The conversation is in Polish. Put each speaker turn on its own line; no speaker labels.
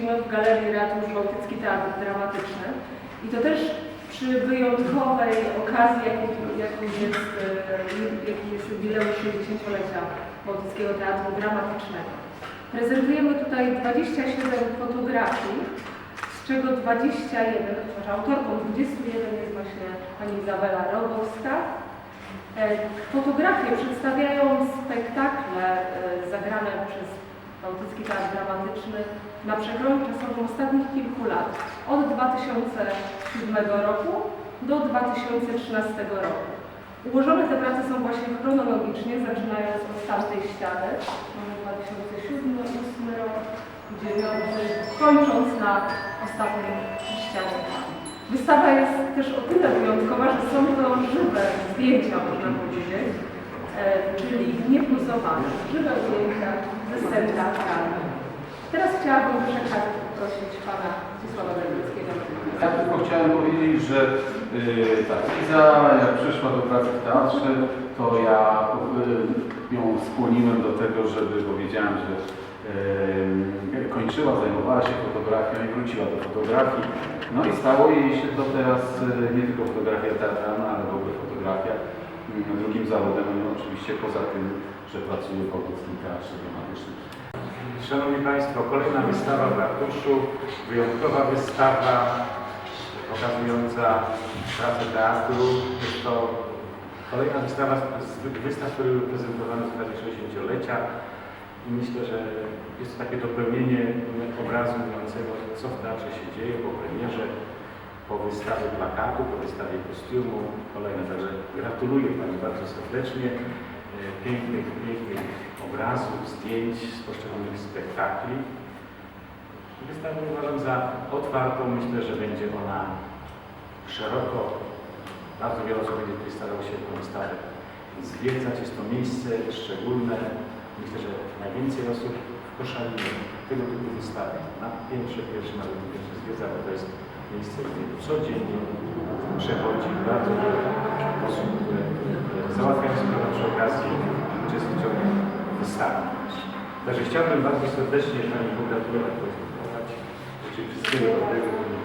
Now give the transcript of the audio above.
gościmy w Galerii Ratusz Bałtycki Teatr Dramatyczny. I to też przy wyjątkowej okazji, jaką, jest, e, jaki jest jubileusz 60-lecia Bałtyckiego Teatru Dramatycznego. Prezentujemy tutaj 27 fotografii, z czego 21, przepraszam, autorką 21 jest właśnie pani Izabela Rogowska. E, Fotografie przedstawiają spektakle e, zagrane przez Bałtycki Teatr Dramatyczny na przekroju czasowym ostatnich kilku lat, od 2007 roku do 2013 roku. Ułożone te prace są właśnie chronologicznie, zaczynając od tamtej ściany, mamy 2007, 2008 rok, 2009, kończąc na ostatniej ścianie. Wystawa jest też o tyle wyjątkowa, że są to żywe zdjęcia, można powiedzieć, czyli niepluzowane, żywe ujęcia ze teatralnych. Teraz chciałabym przekazać, poprosić Pana Zdzisława Dębickiego.
Ja tylko chciałem powiedzieć, że yy, tak, Iza jak przyszła do pracy w teatrze, to ja yy, ją skłoniłem do tego, żeby powiedziałem, że yy, kończyła, zajmowała się fotografią i wróciła do fotografii. No i stało jej się to teraz yy, nie tylko fotografia teatralna, ale w ogóle fotografia drugim zawodem, no, oczywiście poza tym, że pracuje w Teatrze Dramatycznym.
Szanowni Państwo, kolejna wystawa w ratuszu, wyjątkowa wystawa pokazująca pracę teatru. Jest to kolejna wystawa z wystaw, które były prezentowane z okazji 60-lecia i myślę, że jest to takie dopełnienie obrazu mówiącego, co w teatrze się dzieje po premierze, po wystawie plakatu, po wystawie kostiumu. Kolejne, także gratuluję Pani bardzo serdecznie e, pięknych, pięknych obrazów, zdjęć z poszczególnych spektakli. Wystawę uważam za otwartą. Myślę, że będzie ona szeroko, bardzo wiele osób będzie tutaj starało się tę wystawę zwiedzać. Jest to miejsce szczególne. Myślę, że najwięcej osób w Koszalinie tego typu wystawy na piętrze pierwszym, na piętrze zwiedza, bo to jest miejsce, gdzie codziennie przechodzi bardzo wiele które załatwiają sprawę przy okazji uczestniczą w wystawie. Także chciałbym bardzo serdecznie Pani pogratulować. Życzę wszystkiego dobrego.